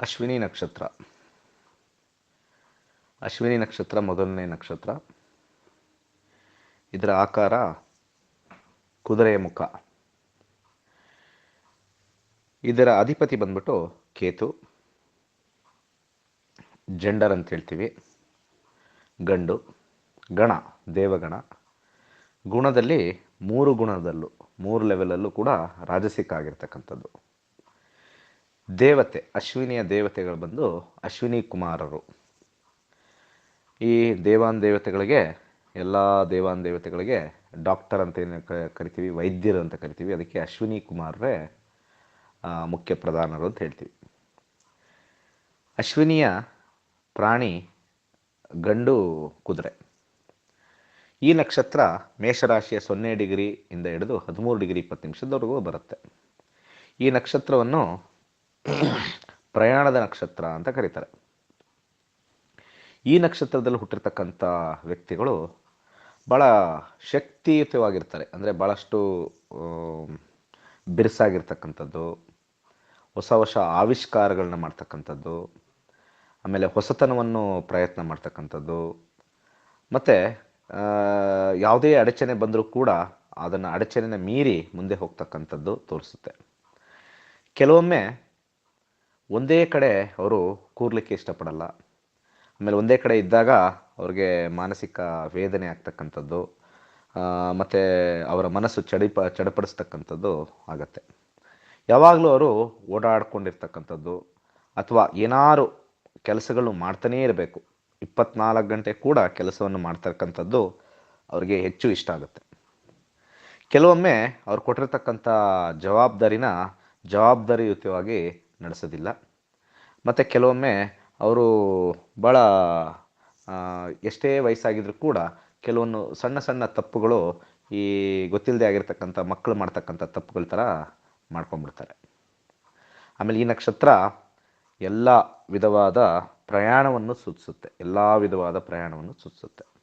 ಅಶ್ವಿನಿ ನಕ್ಷತ್ರ. ಅಶ್ವಿನಿ ನಕ್ಷತ್ರ ಮೊದಲನೇ ನಕ್ಷತ್ರ. ಇದರ ಆಕಾರ ಕುದುರೆಯ ಮುಖ. ಇದರ ಅಧಿಪತಿ ಬಂದ್ಬಿಟ್ಟು ಕೇತು. ಜೆಂಡರ್ ಅಂತ ಹೇಳ್ತೀವಿ. ಗಂಡು. ಗಣ, ದೇವಗಣ. ಗುಣದಲ್ಲಿ ಮೂರು ಗುಣದಲ್ಲೂ, ಮೂರು ಲೆವೆಲಲ್ಲೂ ಕೂಡ ರಾಜಸಿಕ ಆಗಿರ್ತಕ್ಕಂಥದ್ದು. ದೇವತೆ, ಅಶ್ವಿನಿಯ ದೇವತೆಗಳು ಬಂದು ಅಶ್ವಿನಿ ಕುಮಾರರು. ಈ ದೇವಾನ್ ದೇವತೆಗಳಿಗೆ, ಎಲ್ಲ ದೇವಾನ್ ದೇವತೆಗಳಿಗೆ ಡಾಕ್ಟರ್ ಅಂತ ಏನು ಕರಿತೀವಿ, ವೈದ್ಯರು ಅಂತ ಕರಿತೀವಿ, ಅದಕ್ಕೆ ಅಶ್ವಿನಿ ಕುಮಾರರೇ ಮುಖ್ಯ ಪ್ರಧಾನರು ಅಂತ ಹೇಳ್ತೀವಿ. ಅಶ್ವಿನಿಯ ಪ್ರಾಣಿ ಗಂಡು ಕುದುರೆ. ಈ ನಕ್ಷತ್ರ ಮೇಷರಾಶಿಯ ಸೊನ್ನೆ ಡಿಗ್ರಿಯಿಂದ ಹಿಡಿದು ಹದಿಮೂರು ಡಿಗ್ರಿ ಇಪ್ಪತ್ತು ನಿಮಿಷದವರೆಗೂ ಬರುತ್ತೆ. ಈ ನಕ್ಷತ್ರವನ್ನು ಪ್ರಯಾಣದ ನಕ್ಷತ್ರ ಅಂತ ಕರೀತಾರೆ. ಈ ನಕ್ಷತ್ರದಲ್ಲಿ ಹುಟ್ಟಿರ್ತಕ್ಕಂಥ ವ್ಯಕ್ತಿಗಳು ಭಾಳ ಶಕ್ತಿಯುತವಾಗಿರ್ತಾರೆ. ಅಂದರೆ ಭಾಳಷ್ಟು ಬಿರುಸಾಗಿರ್ತಕ್ಕಂಥದ್ದು, ಹೊಸ ಹೊಸ ಆವಿಷ್ಕಾರಗಳನ್ನ ಮಾಡ್ತಕ್ಕಂಥದ್ದು, ಆಮೇಲೆ ಹೊಸತನವನ್ನು ಪ್ರಯತ್ನ ಮಾಡ್ತಕ್ಕಂಥದ್ದು, ಮತ್ತು ಯಾವುದೇ ಅಡಚಣೆ ಬಂದರೂ ಕೂಡ ಅದನ್ನು ಅಡಚಣೆನ ಮೀರಿ ಮುಂದೆ ಹೋಗ್ತಕ್ಕಂಥದ್ದು ತೋರಿಸುತ್ತೆ. ಕೆಲವೊಮ್ಮೆ ಒಂದೇ ಕಡೆ ಅವರು ಕೂರ್ಲಿಕ್ಕೆ ಇಷ್ಟಪಡಲ್ಲ. ಆಮೇಲೆ ಒಂದೇ ಕಡೆ ಇದ್ದಾಗ ಅವ್ರಿಗೆ ಮಾನಸಿಕ ವೇದನೆ ಆಗ್ತಕ್ಕಂಥದ್ದು ಮತ್ತು ಅವರ ಮನಸ್ಸು ಚಡಿಪ, ಚಡಪಡಿಸ್ತಕ್ಕಂಥದ್ದು ಆಗತ್ತೆ. ಯಾವಾಗಲೂ ಅವರು ಓಡಾಡ್ಕೊಂಡಿರ್ತಕ್ಕಂಥದ್ದು ಅಥವಾ ಏನಾರು ಕೆಲಸಗಳು ಮಾಡ್ತಾನೇ ಇರಬೇಕು. ಇಪ್ಪತ್ನಾಲ್ಕು ಗಂಟೆ ಕೂಡ ಕೆಲಸವನ್ನು ಮಾಡ್ತಕ್ಕಂಥದ್ದು ಅವ್ರಿಗೆ ಹೆಚ್ಚು ಇಷ್ಟ ಆಗುತ್ತೆ. ಕೆಲವೊಮ್ಮೆ ಅವ್ರು ಕೊಟ್ಟಿರ್ತಕ್ಕಂಥ ಜವಾಬ್ದಾರಿನ ಜವಾಬ್ದಾರಿಯುತವಾಗಿ ನಡೆಸೋದಿಲ್ಲ. ಮತ್ತು ಕೆಲವೊಮ್ಮೆ ಅವರು ಭಾಳ ಎಷ್ಟೇ ವಯಸ್ಸಾಗಿದ್ರೂ ಕೂಡ ಕೆಲವೊಂದು ಸಣ್ಣ ಸಣ್ಣ ತಪ್ಪುಗಳು ಈ ಗೊತ್ತಿಲ್ಲದೆ ಆಗಿರ್ತಕ್ಕಂಥ ಮಕ್ಕಳು ಮಾಡ್ತಕ್ಕಂಥ ತಪ್ಪುಗಳ ಥರ ಮಾಡ್ಕೊಂಡ್ಬಿಡ್ತಾರೆ. ಆಮೇಲೆ ಈ ನಕ್ಷತ್ರ ಎಲ್ಲ ವಿಧವಾದ ಪ್ರಯಾಣವನ್ನು ಸೂಚಿಸುತ್ತೆ. ಎಲ್ಲ ವಿಧವಾದ ಪ್ರಯಾಣವನ್ನು ಸೂಚಿಸುತ್ತೆ.